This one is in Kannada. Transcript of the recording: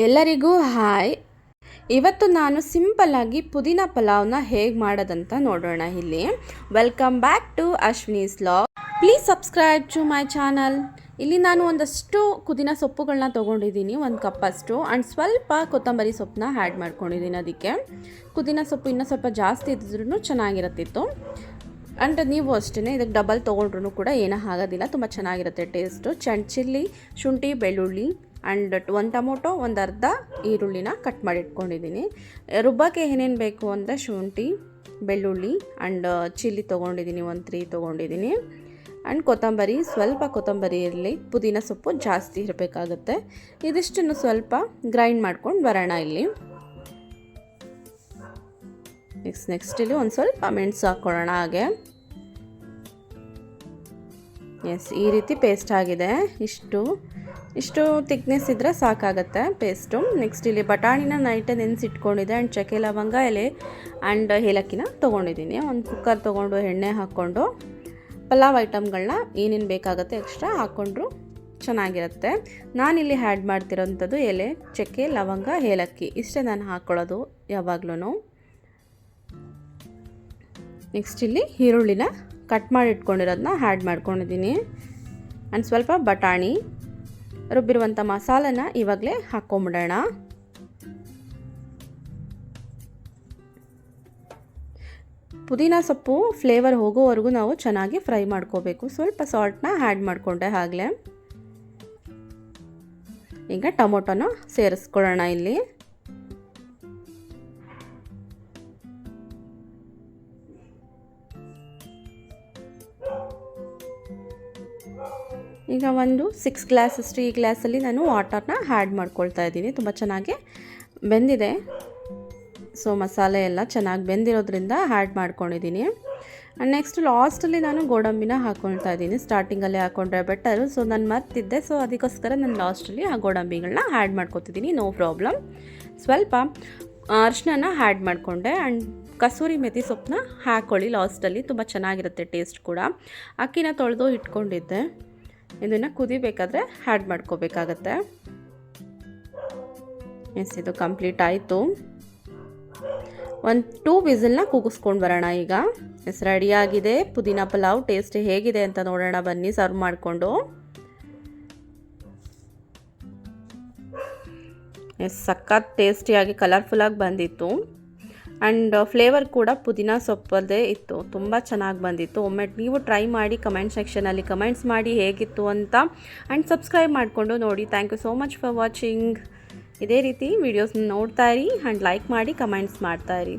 ಎಲ್ಲರಿಗೂ ಹಾಯ್. ಇವತ್ತು ನಾನು ಸಿಂಪಲ್ಲಾಗಿ ಪುದೀನ ಪಲಾವ್ನ ಹೇಗೆ ಮಾಡೋದಂತ ನೋಡೋಣ ಇಲ್ಲಿ. Welcome back to Ashwini's log please subscribe to my channel ಇಲ್ಲಿ ನಾನು ಒಂದಷ್ಟು ಕುದಿನ ಸೊಪ್ಪುಗಳನ್ನ ತೊಗೊಂಡಿದ್ದೀನಿ, ಒಂದು ಕಪ್ಪಷ್ಟು. ಆ್ಯಂಡ್ ಸ್ವಲ್ಪ ಕೊತ್ತಂಬರಿ ಸೊಪ್ಪನ್ನ ಆ್ಯಡ್ ಮಾಡ್ಕೊಂಡಿದ್ದೀನಿ ಅದಕ್ಕೆ. ಕುದಿನ ಸೊಪ್ಪು ಇನ್ನೂ ಸ್ವಲ್ಪ ಜಾಸ್ತಿ ಇದ್ರೂ ಚೆನ್ನಾಗಿರುತ್ತಿತ್ತು. ಆ್ಯಂಡ್ ನೀವು ಅಷ್ಟೇ ಇದಕ್ಕೆ ಡಬಲ್ ತೊಗೊಂಡ್ರು ಕೂಡ ಏನೂ ಆಗೋದಿಲ್ಲ, ತುಂಬ ಚೆನ್ನಾಗಿರುತ್ತೆ ಟೇಸ್ಟು ಚಂಡ್ ಚಿಲ್ಲಿ ಶುಂಠಿ, ಬೆಳ್ಳುಳ್ಳಿ ಆ್ಯಂಡ್ ಒಂದು ಟೊಮೊಟೊ, ಒಂದು ಅರ್ಧ ಈರುಳ್ಳಿನ ಕಟ್ ಮಾಡಿ ಇಟ್ಕೊಂಡಿದ್ದೀನಿ ರುಬ್ಬಕ್ಕೆ ಏನೇನು ಬೇಕು ಅಂದರೆ ಶುಂಠಿ, ಬೆಳ್ಳುಳ್ಳಿ ಆ್ಯಂಡ್ ಚಿಲ್ಲಿ ತೊಗೊಂಡಿದ್ದೀನಿ, ಒಂದು ತ್ರೀ ತೊಗೊಂಡಿದ್ದೀನಿ. ಆ್ಯಂಡ್ ಕೊತ್ತಂಬರಿ, ಸ್ವಲ್ಪ ಕೊತ್ತಂಬರಿ ಇರಲಿ ಪುದೀನ ಸೊಪ್ಪು ಜಾಸ್ತಿ ಇರಬೇಕಾಗುತ್ತೆ. ಇದಿಷ್ಟನ್ನು ಸ್ವಲ್ಪ ಗ್ರೈಂಡ್ ಮಾಡ್ಕೊಂಡು ಬರೋಣ ಇಲ್ಲಿ. ನೆಕ್ಸ್ಟ್ ನೆಕ್ಸ್ಟ್ ಇಲ್ಲಿ ಒಂದು ಸ್ವಲ್ಪ ಮೆಣಸು ಹಾಕ್ಕೊಳ್ಳೋಣ ಹಾಗೆ. ಎಸ್ ಈ ರೀತಿ ಪೇಸ್ಟ್ ಆಗಿದೆ. ಇಷ್ಟು ಇಷ್ಟು ತಿಕ್ನೆಸ್ ಇದ್ದರೆ ಸಾಕಾಗತ್ತೆ ಪೇಸ್ಟು ನೆಕ್ಸ್ಟ್ ಇಲ್ಲಿ ಬಟಾಣಿನ ನೈಟೇ ನೆನೆಸಿಟ್ಕೊಂಡಿದ್ದೆ ಆ್ಯಂಡ್ ಚಕ್ಕೆ ಲವಂಗ ಎಲೆ ಆ್ಯಂಡ್ ಏಲಕ್ಕಿನ ತೊಗೊಂಡಿದ್ದೀನಿ. ಒಂದು ಕುಕ್ಕರ್ ತೊಗೊಂಡು, ಎಣ್ಣೆ ಹಾಕ್ಕೊಂಡು, ಪಲಾವ್ ಐಟಮ್ಗಳನ್ನ ಏನೇನು ಬೇಕಾಗುತ್ತೆ ಎಕ್ಸ್ಟ್ರಾ ಹಾಕ್ಕೊಂಡ್ರು ಚೆನ್ನಾಗಿರುತ್ತೆ. ನಾನಿಲ್ಲಿ ಹ್ಯಾಡ್ ಮಾಡ್ತಿರೋಂಥದ್ದು ಎಲೆ, ಚಕ್ಕೆ, ಲವಂಗ, ಏಲಕ್ಕಿ. ಇಷ್ಟೇ ನಾನು ಹಾಕ್ಕೊಳ್ಳೋದು ಯಾವಾಗ್ಲೂ ನೆಕ್ಸ್ಟ್ ಇಲ್ಲಿ ಈರುಳ್ಳಿನ ಕಟ್ ಮಾಡಿ ಇಟ್ಕೊಂಡಿರೋದನ್ನ ಹ್ಯಾಡ್ ಮಾಡ್ಕೊಂಡಿದ್ದೀನಿ. ಆ್ಯಂಡ್ ಸ್ವಲ್ಪ ಬಟಾಣಿ ರುಬ್ಬಿರುವಂಥ ಮಸಾಲನ ಇವಾಗಲೇ ಹಾಕ್ಕೊಂಬಿಡೋಣ. ಪುದೀನ ಸೊಪ್ಪು ಫ್ಲೇವರ್ ಹೋಗೋವರೆಗೂ ನಾವು ಚೆನ್ನಾಗಿ ಫ್ರೈ ಮಾಡ್ಕೋಬೇಕು. ಸ್ವಲ್ಪ ಸಾಲ್ಟ್ನ ಆ್ಯಡ್ ಮಾಡಿಕೊಂಡೆ ಆಗಲೇ ಈಗ ಟೊಮೊಟೊನ ಸೇರಿಸ್ಕೊಳ್ಳೋಣ ಇಲ್ಲಿ. ಈಗ ಒಂದು ಸಿಕ್ಸ್ ಗ್ಲಾಸಷ್ಟು ಈ ಗ್ಲಾಸಲ್ಲಿ ನಾನು ವಾಟರ್ನ ಆ್ಯಡ್ ಮಾಡ್ಕೊಳ್ತಾ ಇದ್ದೀನಿ. ತುಂಬ ಚೆನ್ನಾಗಿ ಬೆಂದಿದೆ. ಸೊ ಮಸಾಲೆ ಎಲ್ಲ ಚೆನ್ನಾಗಿ ಬೆಂದಿರೋದ್ರಿಂದ ಆ್ಯಡ್ ಮಾಡ್ಕೊಂಡಿದ್ದೀನಿ. ನೆಕ್ಸ್ಟ್ ಲಾಸ್ಟಲ್ಲಿ ನಾನು ಗೋಡಂಬಿನ ಹಾಕ್ಕೊಳ್ತಾ ಇದ್ದೀನಿ. ಸ್ಟಾರ್ಟಿಂಗಲ್ಲಿ ಹಾಕ್ಕೊಂಡ್ರೆ ಬೆಟರು ಸೊ ನಾನು ಮರ್ತಿದ್ದೆ. ಸೊ ಅದಕ್ಕೋಸ್ಕರ ನಾನು ಲಾಸ್ಟಲ್ಲಿ ಆ ಗೋಡಂಬಿಗಳನ್ನ ಆ್ಯಡ್ ಮಾಡ್ಕೊತಿದ್ದೀನಿ. ನೋ ಪ್ರಾಬ್ಲಮ್ ಸ್ವಲ್ಪ ಅರ್ಶಿನ ಆ್ಯಡ್ ಮಾಡಿಕೊಂಡೆ. ಆ್ಯಂಡ್ ಕಸೂರಿ ಮೆಥಿ ಸೊಪ್ಪನ್ನ ಹಾಕ್ಕೊಳ್ಳಿ ಲಾಸ್ಟಲ್ಲಿ ತುಂಬ ಚೆನ್ನಾಗಿರುತ್ತೆ ಟೇಸ್ಟ್ ಕೂಡ. ಅಕ್ಕಿನ ತೊಳೆದು ಇಟ್ಕೊಂಡಿದ್ದೆ. ಇದನ್ನು ಕುದಿಬೇಕಾದ್ರೆ ಹ್ಯಾಡ್ ಮಾಡ್ಕೋಬೇಕಾಗತ್ತೆ. ಎಸ್ ಇದು ಕಂಪ್ಲೀಟ್ ಆಯಿತು. ಒಂದು ಟೂ ವಿಸಿಲ್ನ ಕೂಗಿಸ್ಕೊಂಡು ಬರೋಣ ಈಗ. ಎಸ್ ರೆಡಿಯಾಗಿದೆ ಪುದೀನ ಪಲಾವ್ ಟೇಸ್ಟ್ ಹೇಗಿದೆ ಅಂತ ನೋಡೋಣ. ಬನ್ನಿ ಸರ್ವ್ ಮಾಡಿಕೊಂಡು. ಎಸ್ ಸಖತ್ ಟೇಸ್ಟಿಯಾಗಿ ಕಲರ್ಫುಲ್ಲಾಗಿ ಬಂದಿತ್ತು. ಆ್ಯಂಡ್ ಫ್ಲೇವರ್ ಕೂಡ ಪುದೀನ ಸೊಪ್ಪಲ್ಲದೆ ಇತ್ತು. ತುಂಬ ಚೆನ್ನಾಗಿ ಬಂದಿತ್ತು. ಒಮ್ಮೆ ನೀವು ಟ್ರೈ ಮಾಡಿ ಕಮೆಂಟ್ ಸೆಕ್ಷನಲ್ಲಿ ಕಮೆಂಟ್ಸ್ ಮಾಡಿ ಹೇಗಿತ್ತು ಅಂತ. ಆ್ಯಂಡ್ ಸಬ್ಸ್ಕ್ರೈಬ್ ಮಾಡಿಕೊಂಡು ನೋಡಿ. Thank you so much for watching ಇದೇ ರೀತಿ ವೀಡಿಯೋಸ್ನ ನೋಡ್ತಾ ಇರಿ. ಆ್ಯಂಡ್ ಲೈಕ್ ಮಾಡಿ ಕಮೆಂಟ್ಸ್ ಮಾಡ್ತಾ ಇರಿ.